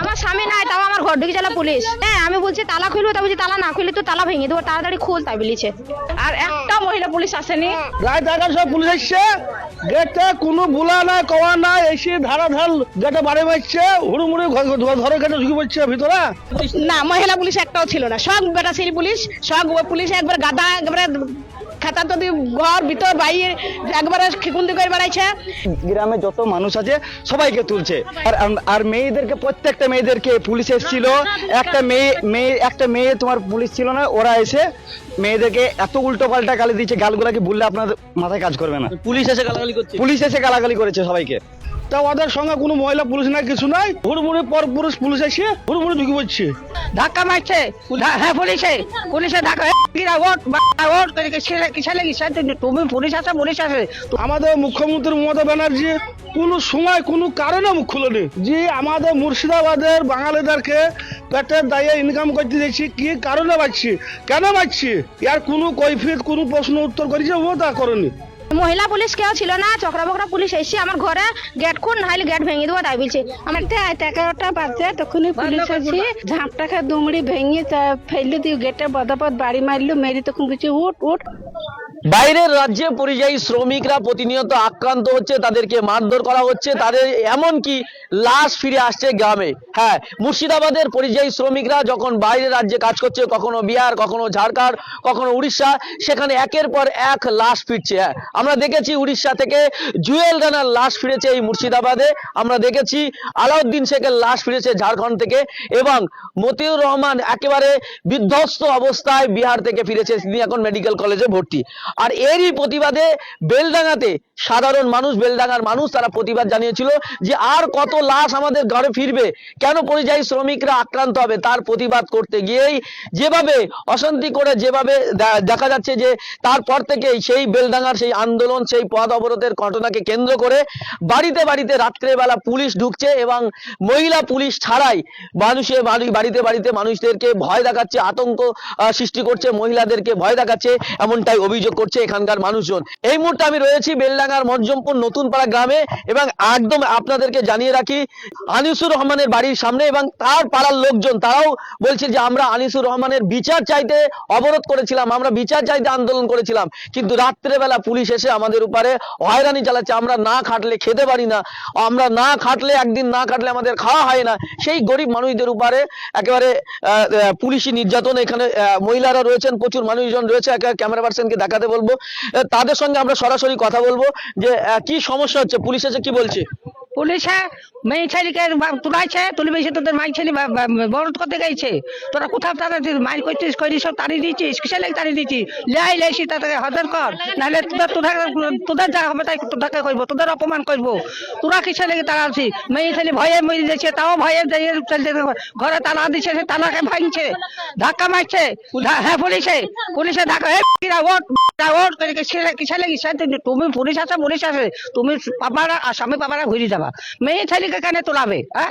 আমার স্বামী নাই তাও আমার ঘর ঢুকে গেল পুলিশ। হ্যাঁ আমি বলছি তালা খুলবো তা বলছি তালা না খুললে তো তালা ভেঙে দেবো তাড়াতাড়ি খুল তাই বলেছে। আর একটা মহিলা পুলিশ আসেনি। এগারো পুলিশ এসছে। গেটে কোনো বুলা নাই কওয়া নাই এসে ধারা ধার গেটে বাড়ি মারছে হুড়ুমুড়ি ঘরে গেটে ঢুকে পড়ছে ভিতরে। না মহিলা পুলিশ একটাও ছিল না। সব বেটা সিরি পুলিশ সব পুলিশ একবার গাদা একবারে খাতা যদি ঘর ভিতর বাইরে একবারে খিকুন্দি করে বেড়াইছে। গ্রামে যত মানুষ আছে সবাইকে তুলছে। আর আর মেয়েদেরকে প্রত্যেকটা মেয়েদেরকে পুলিশ এসেছিল। একটা মেয়ে মেয়ে একটা মেয়ে তোমার পুলিশ ছিল না ওরা এসে মেয়েদেরকে এত উল্টো পাল্টা গালি দিচ্ছে গালগুলাকে বললে আপনার মাথায় কাজ করবে না। পুলিশ এসে গালাগালি করছে। পুলিশ এসে গালাগালি করেছে সবাইকে। তা ওদের সঙ্গে কোনো মহিলা পুলিশ নাই কিছু নাই। হুড়মুড়ি পর পুরুষ পুলিশ এসে হুড়মুড়ি ঢুকে পড়ছে। ধাক্কা মারছে। হ্যাঁ পুলিশে। পুলিশে ধাক্কা এ, কিরা ওট বা- ওট করে কিসে- কিসে লেগেছে তুমি পুলিশ আছে পুলিশ আছে। আমাদের মুখ্যমন্ত্রী মমতা ব্যানার্জি কোনো সময় কোনো কারণে মুখ খুলেনি যে আমাদের মুর্শিদাবাদের বাঙালিদেরকে পেটের দায়ে ইনকাম করতে দিয়েছি। কি কারণে পাচ্ছি কেন পাচ্ছি ইয়ার কোনো কৈফিয়ত কোনো প্রশ্ন উত্তর করেছে ও তা করেনি। মহিলা পুলিশ কেউ ছিল না চকরা বকরা পুলিশ এসে আমার ঘরে গেট খুন নাহলে গেট ভেঙে দেবো তাই বলছে। আমার এগারোটা বাজে তখনই পুলিশ আসি ঝাঁপটাকে দুমড়ি ভেঙে ফেলল দিয়ে গেটে বদাপদ বাড়ি মারলো মেরি তখন কিছু উঠ উঠ। বাইরের রাজ্যে পরিযায়ী শ্রমিকরা প্রতিনিয়ত আক্রান্ত হচ্ছে, তাদেরকে মারধর করা হচ্ছে, তাদের এমনকি লাশ ফিরে আসছে গ্রামে। হ্যাঁ মুর্শিদাবাদের পরিযায়ী শ্রমিকরা যখন বাইরের রাজ্যে কাজ করছে, কখনো বিহার, কখনো ঝাড়খণ্ড, কখনো উড়িষ্যা, সেখানে একের পর এক লাশ ফিরছে। হ্যাঁ আমরা দেখেছি উড়িষ্যা থেকে জুয়েল রানার লাশ ফিরেছে এই মুর্শিদাবাদে। আমরা দেখেছি আলাউদ্দিন শেখের লাশ ফিরেছে ঝাড়খণ্ড থেকে এবং মতিউর রহমান একেবারে বিধ্বস্ত অবস্থায় বিহার থেকে ফিরেছে। তিনি এখন মেডিকেল কলেজে ভর্তি। আর এরই প্রতিবাদে বেলডাঙ্গাতে সাধারণ মানুষ, বেলডাঙ্গার মানুষ তারা প্রতিবাদ জানিয়েছিল যে আর কত লাশ আমাদের ঘরে ফিরবে। কেন পরিযায়ী শ্রমিকরা আক্রান্ত হবে? তার প্রতিবাদ করতে গিয়েই যেভাবে অশান্তি করে যেভাবে দেখা যাচ্ছে যে তারপর থেকেই সেই বেলডাঙ্গার সেই আন্দোলন, সেই পথ অবরোধের ঘটনাকে কেন্দ্র করে বাড়িতে বাড়িতে রাত্রেবেলা পুলিশ ঢুকছে এবং মহিলা পুলিশ ছাড়াই মানুষের বাড়ি, বাড়িতে বাড়িতে মানুষদেরকে ভয় দেখাচ্ছে, আতঙ্ক সৃষ্টি করছে, মহিলাদেরকে ভয় দেখাচ্ছে, এমনটাই অভিযোগ করছে এখানকার মানুষজন। এই মুহূর্তে আমি রয়েছি বেলডাঙ্গার মজ্জমপুর নতুন পাড়া গ্রামে এবং একদম আপনাদেরকে জানিয়ে রাখি, আনিসুর রহমানের বাড়ির সামনে এবং তার পাড়ার লোকজন, তারাও বলছে যে আমরা আনিসুর রহমানের বিচার চাইতে অবরোধ করেছিলাম, আমরা বিচার চাইতে আন্দোলন করেছিলাম, কিন্তু রাত্রেবেলা পুলিশ এসে আমাদের উপরে হয়রানি চালাচ্ছে, আমরা না খাটলে খেতে পারি না, আমরা না খাটলে, একদিন না খাটলে আমাদের খাওয়া হয় না। সেই গরিব মানুষদের উপরে একেবারে পুলিশি নির্যাতন এখানে মহিলারা রয়েছেন, প্রচুর মানুষজন রয়েছে ক্যামেরা পার্সনকে দেখাতে বলব। তাদের সঙ্গে আমরা সরাসরি কথা বলব যে কি সমস্যা হচ্ছে? পুলিশ এসে কি বলছে? পুলিশে মেয়ে ছেলেকে তুলাইছে তুলে বেশি তোদের মাই ছেলে বরদ করতে গেছে। তোরা কোথাও তারা মাইর করছিস করি সব তাড়িয়ে দিয়েছিস কিসে লেগে তাড়িয়ে দিচ্ছিস লাই লাইছি তাদেরকে হাজার কর। নাহলে তোদের তোদের তোদের যা হবে তাই তোদেরকে করব তোদের অপমান করব তোরা কিসে লেগে তাড়াচ্ছি মেয়ে ছেলে ভয়ে মরে যাচ্ছে তাও ভয়ে ঘরে তালা দিচ্ছে সে তালাকে ভাঙছে, ধাক্কা মারছে হ্যাঁ পুলিশে পুলিশে ধাক্কা কিরা ওট ওট করে কিসে লেগেছে তুমি পুলিশ আছে পুলিশ আছে, তুমি পাপারা আসামি পাপারা ঘুরে যাবা। মেয়ে ছেলেকে কেন তোলাবে হ্যাঁ?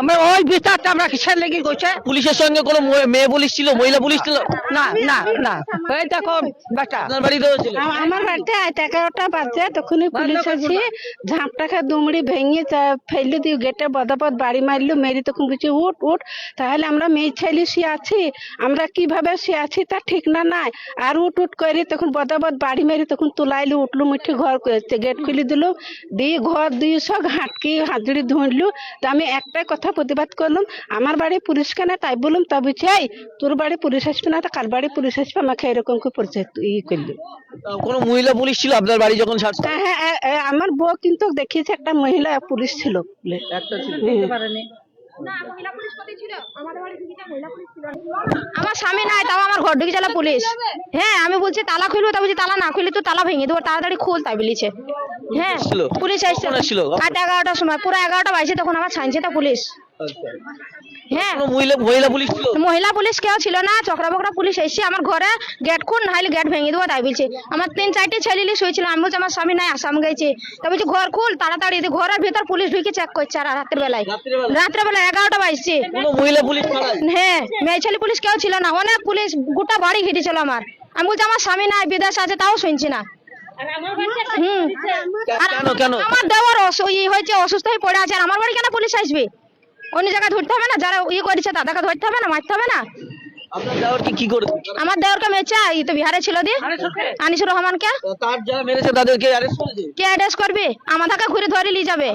আমরা ওই বিচারটা আমরা কিসের লেগে করছে পুলিশের সঙ্গে কোনো মেয়ে পুলিশ ছিল মহিলা পুলিশ ছিল? না না না। এই দেখো বেটা। আপনার বাড়িতেও ছিল। আমার বাড়িতে আট এগারোটা বাজে তখনই পুলিশ আসি ঝাঁপটাকে দুমড়ি ভেঙে তা- ফেলল দিয়ে গেটে বদাপদ বাড়ি মারলো মেরি তখন কিছু উঠ উঠ। তাহলে আমরা মেয়ে ছেলে শুয়ে আছি আমরা কীভাবে শুয়ে আছি তা ঠিক না নাই। আর উঠ উঠ করে তখন বদাপদ বাড়ি মেরি তখন তুলাইলু উঠলু মুঠি ঘর গেট খুলে দিল দিয়ে ঘর দিয়ে সব হাঁটকি হাজড়ি ধরলু তো আমি একটাই কথা প্রতিবাদ করলাম আমার বাড়ি পুলিশ কেন? তাই বললাম তা বলছে এই তোর বাড়ি পুলিশ আসবে না তা কার বাড়ি পুলিশ আসবে? আমাকে এরকম করে পরিচয় ই করল। কোন মহিলা পুলিশ ছিল আপনার বাড়ি যখন ছাড়ছে? হ্যাঁ হ্যাঁ আমার বউ কিন্তু দেখিয়েছে একটা মহিলা পুলিশ ছিল একটা বলে। আমার স্বামী নাই তাও আমার ঘর ঢুকে চালা পুলিশ। হ্যাঁ আমি বলছি তালা খুলবো তা বলছি তালা না খুললে তো তালা ভেঙে দেবো তাড়াতাড়ি খুল তাই বলেছে। হ্যাঁ পুলিশ আসছে? আট এগারোটার সময় পুরো এগারোটা বাজছে তখন আমার ছাড়ছে তা পুলিশ। হ্যাঁ। মহিলা মহিলা পুলিশ ছিল? মহিলা পুলিশ কেউ ছিল না চকরা বকরা পুলিশ এসে আমার ঘরে গেট খুন নাহলে গেট ভেঙে দেবো তাই বলছে। আমার তিন চারটে ছেলে শুয়েছিল আমি বলছি আমার স্বামী নাই আসাম গেছে। তা বলছি ঘর খুল তাড়াতাড়ি ঘরের ভিতর পুলিশ ঢুকে চেক করছে আর রাতের বেলায়। রাত্রে বেলা এগারোটা বাজছে। মহিলা পুলিশ হ্যাঁ মেয়ে ছেলে পুলিশ কেউ ছিল না অনেক পুলিশ গোটা বাড়ি ঘিরেছিল আমার। আমি বলছি আমার স্বামী নাই বিদেশ আছে তাও শুনছি না। হুম। আমার দেওয়ার ই হয়েছে অসুস্থ হয়ে পড়ে আছে আর আমার বাড়ি কেন পুলিশ আসবে? অন্য জায়গায় ধরতে হবে না? যারা ইয়ে করেছে তাদেরকে ধরতে হবে না? মারতে হবে না? আপনার দেওয়ার কি কি করে আমার দেওরকে মেয়েছে এই তো বিহারে ছিল দিয়ে আনিসুর রহমানকে। তার যারা মেরেছে তাদেরকে অ্যারেস্ট করেছে কে অ্যাড্রেস করবে? আমাদেরকে ঘুরে ধরে নিয়ে যাবে।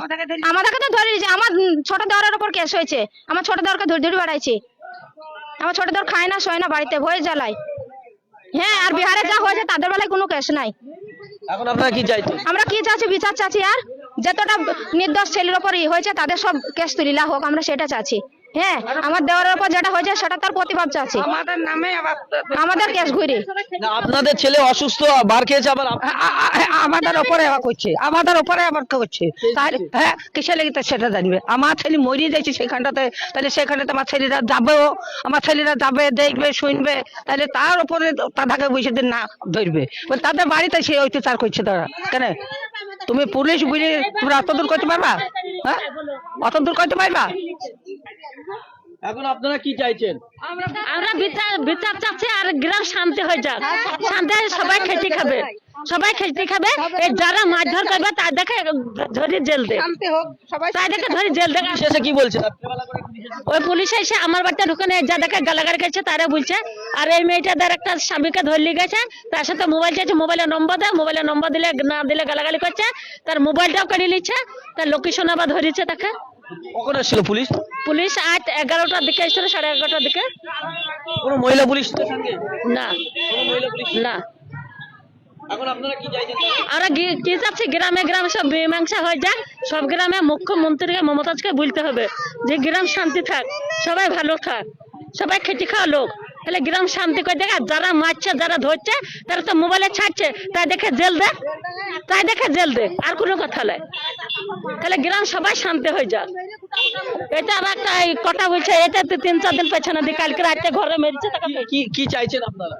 আমাদেরকে তো ধরে নিয়ে আমার ছোট দেওয়ারের উপর কেস হয়েছে। আমার ছোট দেওয়ারকে ধরে ধরে বেড়াইছে। আমার ছোট দেওয়ার খায় না শোয় না বাড়িতে ভয় জ্বালায়। হ্যাঁ আর বিহারে যা হয়েছে তাদের বেলায় কোনো কেস নাই। এখন আপনারা কি চাইছেন? আমরা কি চাচ্ছি বিচার চাচ্ছি আর? যতটা নির্দোষ ছেলের উপর ই হয়েছে তাদের সব কেস তুলিলা হোক আমরা সেটা চাচ্ছি। হ্যাঁ আমার দেওয়ারের উপর যেটা হয়েছে সেটা তার প্রতিবাদ চাচ্ছি। আমাদের নামে আবার আমাদের কেস ঘুরে। না আপনাদের ছেলে অসুস্থ বার খেয়েছে আবার আ- আমাদের ওপরে আবার করছে। আমাদের ওপরে আবার করছে। তাহলে হ্যাঁ কিসে লেগে তা সেটা জানবে? আমার ছেলে মরিয়ে যাচ্ছে সেখানটাতে। তাহলে সেখানে আমার ছেলেরা যাবেও আমার ছেলেরা যাবে দেখবে শুনবে। তাহলে তার উপরে তাদেরকে বসে দিন না ধরবে। তাদের বাড়িতে সে অত্যাচার করছে তারা। কেন? তুমি পুলিশ বুঝে তুমি অত দূর করতে পারবা? হ্যাঁ? অত দূর করতে পারবা? এখন আপনারা কি চাইছেন? আমরা বিচার বিচার চাচ্ছি আর গ্রাম শান্তি হয়ে যাক। শান্তি হয়ে সবাই খেতে খাবে। সবাই খেতে খাবে? এই যারা মারধর করবে তাদেরকে ধরে জেল দে। শান্তি হোক সবাই তাদেরকে ধরে জেল দে। শেষে কি বলছে? রাত্রেবেলা করে পুলিশ এসে- ওই পুলিশ এসে আমার বাড়িতে ঢুকে যাদেরকে গালাগালি করছে তারা বলছে আর এই মেয়েটা মেয়েটাদের একটা স্বামীকে ধরলি গেছে তার সাথে মোবাইল চাইছে মোবাইলের নম্বর দেয় মোবাইলের নম্বর দিলে না দিলে গালাগালি করছে তার মোবাইলটাও কেড়ে নিচ্ছে তার লোকেশন আবার ধরেছে তাকে। কখন এসেছিল পুলিশ? পুলিশ আট এগারোটার দিকে এসেছিল সাড়ে এগারোটার দিকে। কোনো মহিলা পুলিশ না কোনো মহিলা পুলিশ? না। চাচ্ছি গ্রামে গ্রামে সব মীমাংসা হয়ে যাক। সব গ্রামে মুখ্যমন্ত্রীকে, মমতাজকে বলতে হবে যে, গ্রাম শান্তি থাক, সবাই ভালো থাক, সবাই খেটে খাওয়া লোক। তাহলে গ্রাম শান্তি করে দেখ যারা মারছে, যারা ধরছে, তারা তো মোবাইলে ছাড়ছে, তাই দেখে জেল দে, তাই দেখে জেল দে, আর কোনো কথা নাই। তাহলে গ্রাম সবাই শান্তি হয়ে যাক। এটা আবার একটা কটা কথা বলছে এটা তো তিন চার দিন পেছনে দিয়ে কালকে রাতে ঘরে মেরেছে। কি কি চাইছেন আপনারা?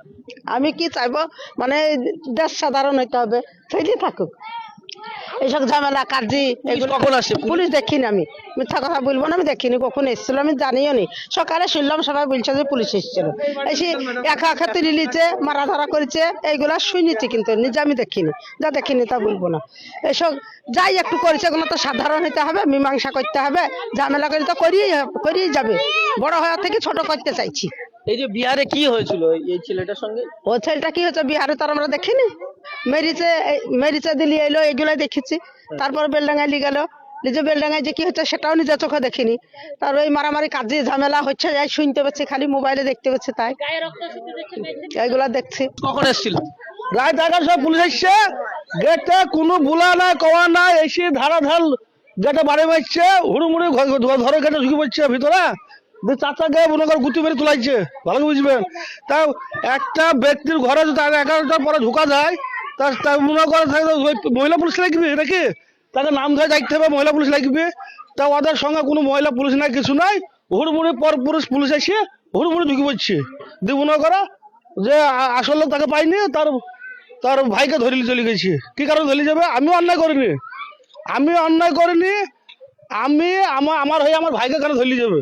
আমি কি চাইব? মানে দেশ সাধারণ হইতে হবে ফেলে থাকুক। এইসব ঝামেলা কাজি কখন আসছে পুলিশ দেখিনি আমি। মিথ্যা কথা বলব না আমি দেখিনি কখন এসেছিল আমি জানিও নি। সকালে শুনলাম সবাই বলছে যে পুলিশ এসেছিল। এসে একা একা তুলে নিচ্ছে মারা ধরা করেছে এইগুলা শুনেছি কিন্তু নিজে আমি দেখিনি। যা দেখিনি তা বলব না। এসব যাই একটু করেছে এগুলো তো সাধারণ হতে হবে মীমাংসা করতে হবে ঝামেলা করে তো করিয়ে করিয়ে যাবে। বড় হওয়ার থেকে ছোট করতে চাইছি। এই যে বিহারে কি হয়েছিল এই- ছেলেটার সঙ্গে? ও ছেলেটা কি হয়েছে বিহারে তার আমরা দেখিনি? মেরিচে মেরিচে দিলি এলো এগুলাই দেখেছি। তারপর বেলডাঙ্গায় লি গেল। নিজে বেলডাঙ্গায় যে কি হচ্ছে সেটাও নিজের চোখে দেখিনি। তার ওই মারামারি কাজে ঝামেলা হচ্ছে যাই শুনতে পাচ্ছি খালি মোবাইলে দেখতে পাচ্ছি তাই। এইগুলা দেখছি। কখন এসেছিল? রাত এগারো পুলিশ এসছে। গেটে কোনো বুলা নাই কওয়া নাই এসে ধারা ধার গেটে বাড়ি মারছে হুড়ুমুড়ি ঘরে গেটে ঢুকে পড়ছে ভিতরে। চাচা গিয়ে মনে কর গুটি মেরে তুলাইছে ভালো বুঝবেন। তাও একটা ব্যক্তির ঘরে যদি আগে এগারোটার পরে ঢুকা যায় তার মনে করে থাকে মহিলা পুলিশ লাগবে নাকি? তাকে নাম ধরে যাইতে হবে, মহিলা পুলিশ লাগবে। তা ওদের সঙ্গে কোনো মহিলা পুলিশ নাই, কিছু নাই। হুড়মুড়ি পর পুরুষ পুলিশ এসে হুড়মুড়ি ঢুকে পড়ছে। দিয়ে মনে করো যে আসল তাকে পাইনি, তার তার ভাইকে ধরে নিয়ে চলে গেছে। কি কারণে ধরে যাবে? আমিও অন্যায় করিনি। আমি অন্যায় করিনি। আমি আমার আমার হয়ে আমার ভাইকে কেন ধরে যাবে?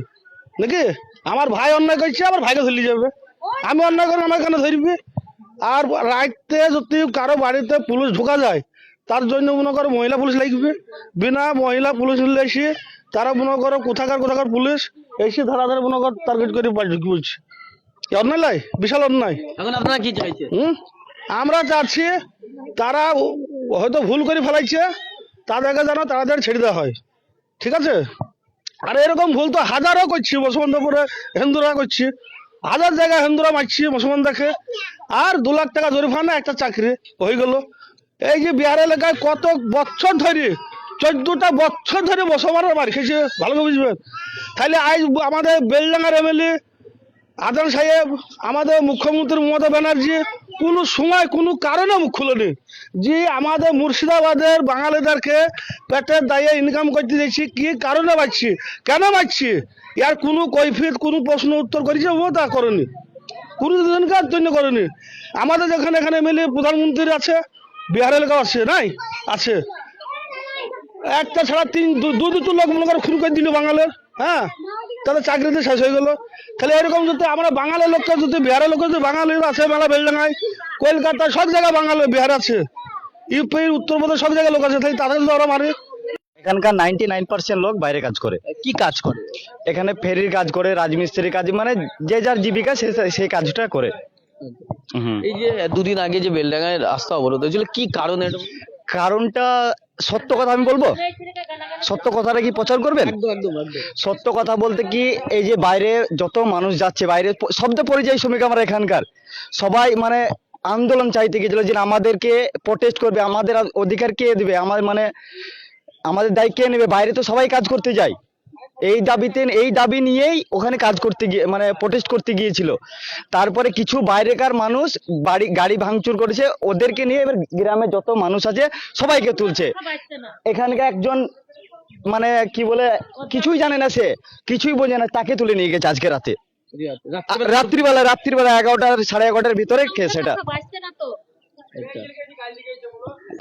নাকি? আমার ভাই অন্যায় করছে আমার ভাইকে ধরে যাবে। আমি অন্যায় করি আমার কেন ধরবি? আর রাইতে যদি কারও বাড়িতে পুলিশ ঢোকা যায় তার জন্য মনে করো মহিলা পুলিশ লাগবে। বিনা মহিলা পুলিশ এসে তারা মনে করো কোথাকার কোথাকার পুলিশ এসে ধরা ধরে মনে কর টার্গেট করে ঢুকে বলছে। অন্যায় লাই? বিশাল অন্যায়। এখন আপনারা কি চাইছেন? হুম? আমরা চাচ্ছি তারা হয়তো ভুল করে ফেলাইছে তাদেরকে যেন তাড়াতাড়ি ছেড়ে দেওয়া হয়। ঠিক আছে? আর এরকম ভুল তো হাজারও করছি মুসলমানপুরে হিন্দুরা করছি। হাজার জায়গায় হিন্দুরা মারছি মুসলমান দেখে। আর দু লাখ টাকা জরিফানা একটা চাকরি হয়ে গেল। এই যে বিহার এলাকায় কত বছর ধরে, চোদ্দটা বছর ধরে মুসলমানরা মার খেয়েছে, ভালো করে বুঝবেন। তাহলে আজ আমাদের বেলডাঙ্গার এমএলএ আদান সাহেব, আমাদের মুখ্যমন্ত্রী মমতা ব্যানার্জি, কোনো সময় কোনো কারণে মুখ খুলেনি। যে আমাদের মুর্শিদাবাদের বাঙালিদেরকে পেটের দায়ে ইনকাম করতে দিয়েছি, কি কারণে পাচ্ছি কেন পাচ্ছি ইয়ার কোনো কৈফিয়ত, কোনো প্রশ্ন উত্তর করেছে, ও তা করেনি। কোনো দিনকার জন্য করেনি। আমাদের যেখানে এখানে এমএলএ, প্রধানমন্ত্রী আছে বিহার এলাকা আছে, নাই? আছে। একটা ছাড়া তিন দু, দুটো লোক মনে করো খুন করে দিল বাঙালের হ্যাঁ? তাহলে চাকরিতে শেষ হয়ে গেল। তাহলে এরকম যদি আমরা বাঙালির লোককে যদি বিহারের লোক যদি বাঙালির আছে মেলা বেলডাঙ্গায় কলকাতা সব জায়গায় বাঙালি বিহার আছে। ইউপি উত্তরপ্রদেশ সব জায়গায় লোক আছে তাহলে তাদের যদি ওরা মারে। এখানকার নাইনটি নাইন পার্সেন্ট লোক বাইরে কাজ করে। কি কাজ করে? এখানে ফেরির কাজ করে রাজমিস্ত্রির কাজ মানে যে যার জীবিকা সে সেই কাজটা করে। এই যে দুদিন আগে যে বেলডাঙ্গায় রাস্তা অবরোধ হয়েছিল কি কারণে এটা? কারণটা সত্য কথা আমি বলব? সত্য কথাটা কি প্রচার করবেন? সত্য কথা বলতে কি এই যে বাইরে যত মানুষ যাচ্ছে বাইরে সব শব্দ পরিযায়ী শ্রমিক আমরা এখানকার। সবাই মানে আন্দোলন চাইতে গেছিল যে আমাদেরকে প্রোটেস্ট করবে আমাদের অধিকার কে দেবে? আমার মানে আমাদের দায় কে নেবে? বাইরে তো সবাই কাজ করতে যায়। এই দাবিতে এই দাবি নিয়েই ওখানে কাজ করতে গিয়ে মানে প্রোটেস্ট করতে গিয়েছিল। তারপরে কিছু বাইরেকার মানুষ বাড়ি গাড়ি ভাঙচুর করেছে। ওদেরকে নিয়ে এবার গ্রামে যত মানুষ আছে সবাইকে তুলছে। এখানকার একজন মানে কি বলে কিছুই জানে না সে। কিছুই বোঝে না তাকে তুলে নিয়ে গেছে আজকে রাতে। রাত্রিবেলা রাত্রিবেলা এগারোটার সাড়ে এগারোটার ভিতরে সেটা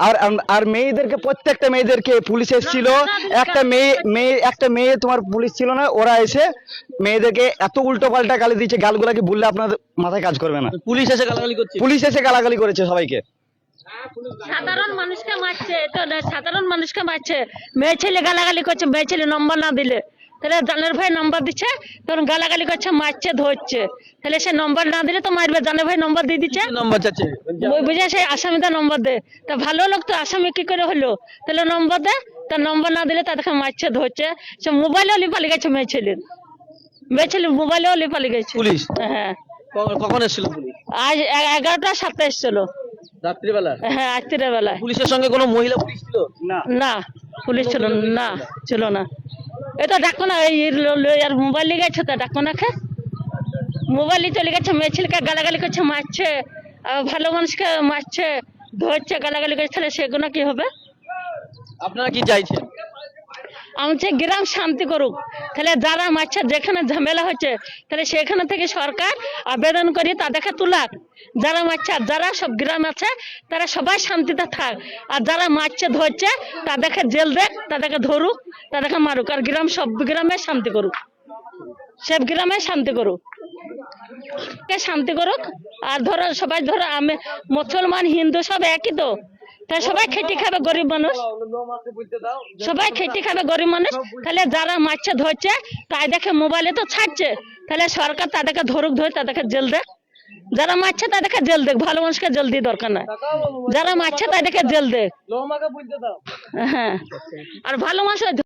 আর আর মেয়েদেরকে প্রত্যেকটা মেয়েদেরকে পুলিশ এসেছিল। একটা মেয়ে মেয়ে একটা মেয়ে তোমার পুলিশ ছিল না ওরা এসে মেয়েদেরকে এত উল্টো পাল্টা গালি দিচ্ছে গালগুলাকে বললে আপনাদের মাথায় কাজ করবে না? পুলিশ এসে গালাগালি করছে। পুলিশ এসে গালাগালি করেছে সবাইকে। সাধারণ মানুষকে মারছে তো সাধারণ মানুষকে মারছে। মেয়ে ছেলে গালাগালি করছে মেয়ে ছেলে নম্বর না দিলে। তাহলে জানের ভাই নম্বর দিচ্ছে তখন গালাগালি করছে মারছে ধরছে। তাহলে সে নম্বর না দিলে তো মারবে জানের ভাই নম্বর দিয়ে দিচ্ছে। কি নম্বর চাচ্ছে? ওই বুঝে সেই আসামিটা নম্বর দে তা ভালো লোক তো আসামি কি করে হলো? তাহলে নম্বর দে তা নম্বর না দিলে তাদেরকে মারছে ধরছে। সে মোবাইলেও লিপালি গেছে মেয়ে ছেলের। মেয়ে ছেলে মোবাইলেও লিপালি গেছে। পুলিশ? হ্যাঁ। কখন- এসেছিল পুলিশ? আজ এগারোটা সাতটা এসছিল। রাত্রিবেলা? হ্যাঁ বেলায় পুলিশের সঙ্গে কোনো মহিলা পুলিশ ছিল? না। না পুলিশ ছিল না ছিল না। এটা ডাকো না, এই আর মোবাইল নিয়ে গেছে তো, ডাকো না খে মোবাইল চলে গেছে, মেয়ে ছেলেকে গালাগালি করছে, মারছে, আর ভালো মানুষকে মারছে, ধরছে, গালাগালি করছে, তাহলে সেগুলো কি হবে? আপনারা কি চাইছেন? আমি চাই গ্রাম শান্তি করুক। তাহলে যারা মারছে, যেখানে ঝামেলা হচ্ছে, তাহলে সেখানে থেকে সরকার আবেদন করে তাদেরকে তুলাক। যারা মারছে যারা সব গ্রাম আছে, তারা সবাই শান্তিতে থাক। আর যারা মারছে, ধরছে, তাদেরকে জেল দেখ, তাদেরকে ধরুক, তাদেরকে মারুক। আর গ্রাম সব গ্রামে শান্তি করুক। সব গ্রামে শান্তি করুক। শান্তি করুক? আর ধরো, সবাই ধরো, আমি মুসলমান, হিন্দু, সব একই তো। তাই সবাই খেটে খাবে গরিব মানুষ। সবাই খেটে খাবে গরিব মানুষ। তাহলে যারা মারছে ধরছে তাই দেখে মোবাইলে তো ছাড়ছে। তাহলে সরকার তাদেরকে ধরুক ধরে তাদেরকে জেল দেখ। যারা মারছে তাদেরকে জেল দেখ। ভালো মানুষকে জেল দিয়ে দরকার নাই। যারা মারছে তাদেরকে জেল দেখ। হ্যাঁ। আর ভালো মানুষ